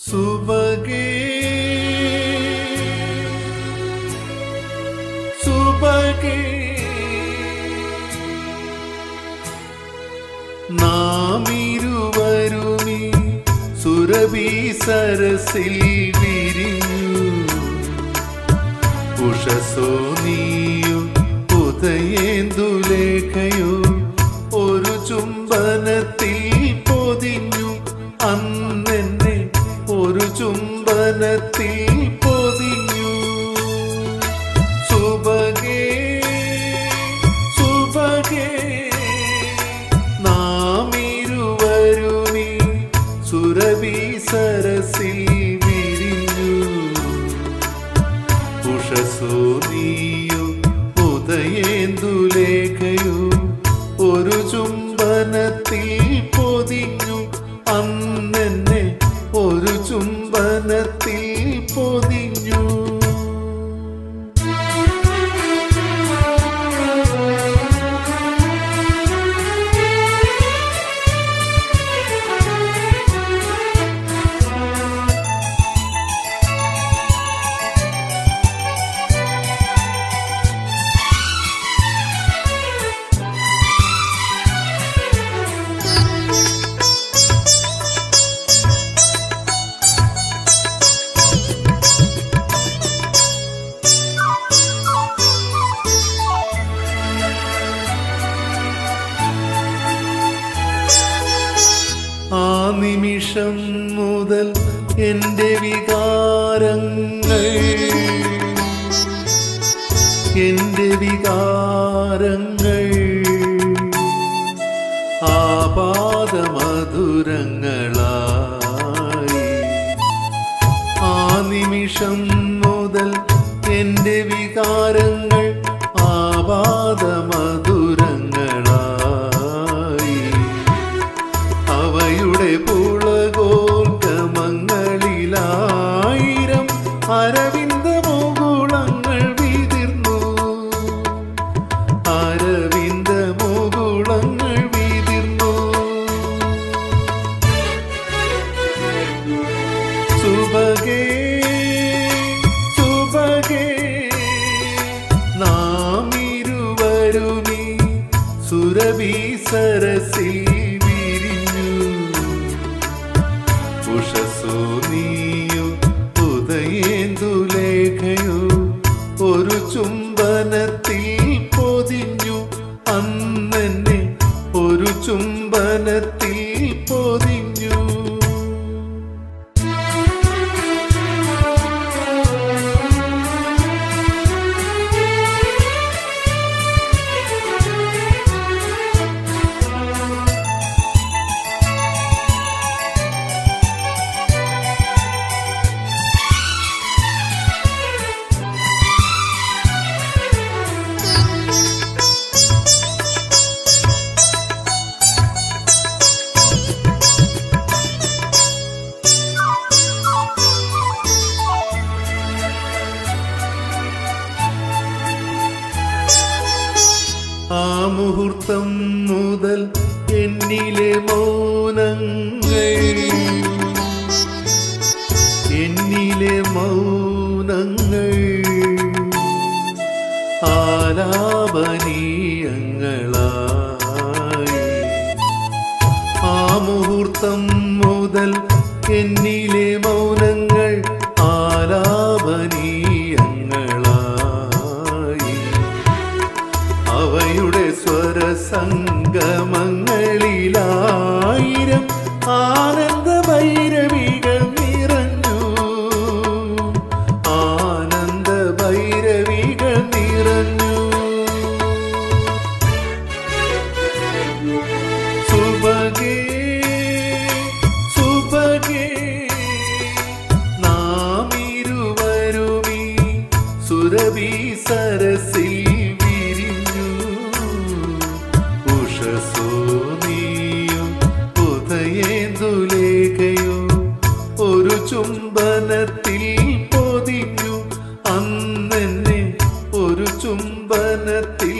സുബകേ. സുബകേ. നാം ഇരുവരുമീ സുരഭി സരസിൽ വിരിഞ്ഞു. ഉഷസോ നീയോ ഉദയേന്ദുലേഖയോ ഒരു ചുംബനത്തിൽ ചുംബനത്തിൽ പൊതിഞ്ഞു. സുബകേ സുബകേ നാം ഇരുവരുമി സുരഭി സരസിൽ വിരിഞ്ഞു. ഉഷസോ നീയോ ഉദയേന്ദുലേഖയോ ഒരു ചുംബനത്തിൽ നിമിഷം മുതൽ എന്റെ വികാരങ്ങൾ. എന്റെ വികാരങ്ങൾ. ആപാദമധുരങ്ങളായി. ആ നിമിഷം മുതൽ എന്റെ വികാരങ്ങൾ സുബകേ സുബകേ നാം ഇരുവരുമീ സുരഭി സരസിൽ വിരിഞ്ഞു. ഉഷസോ നീയോ ഉദയേന്ദുലേഖയോ ഒരു ചുംബനത്തിൽ പൊതിഞ്ഞു. അന്നെന്നെ ഒരു ചുംബനത്തിൽ പൊതിഞ്ഞു. മുഹൂർത്തം മുതൽ എന്നിലെ മൗനങ്ങൾ. എന്നിലെ മൗനങ്ങൾ. ആലാപനീയങ്ങളായി. ആ മുഹൂർത്തം മുതൽ എന്നിലെ മൗനങ്ങൾ ആലാപനീയങ്ങളായി സ്വരസംഗമങ്ങളിലായിരം ആനന്ദ തന്നെ ഒരു ചുംബനത്തിൽ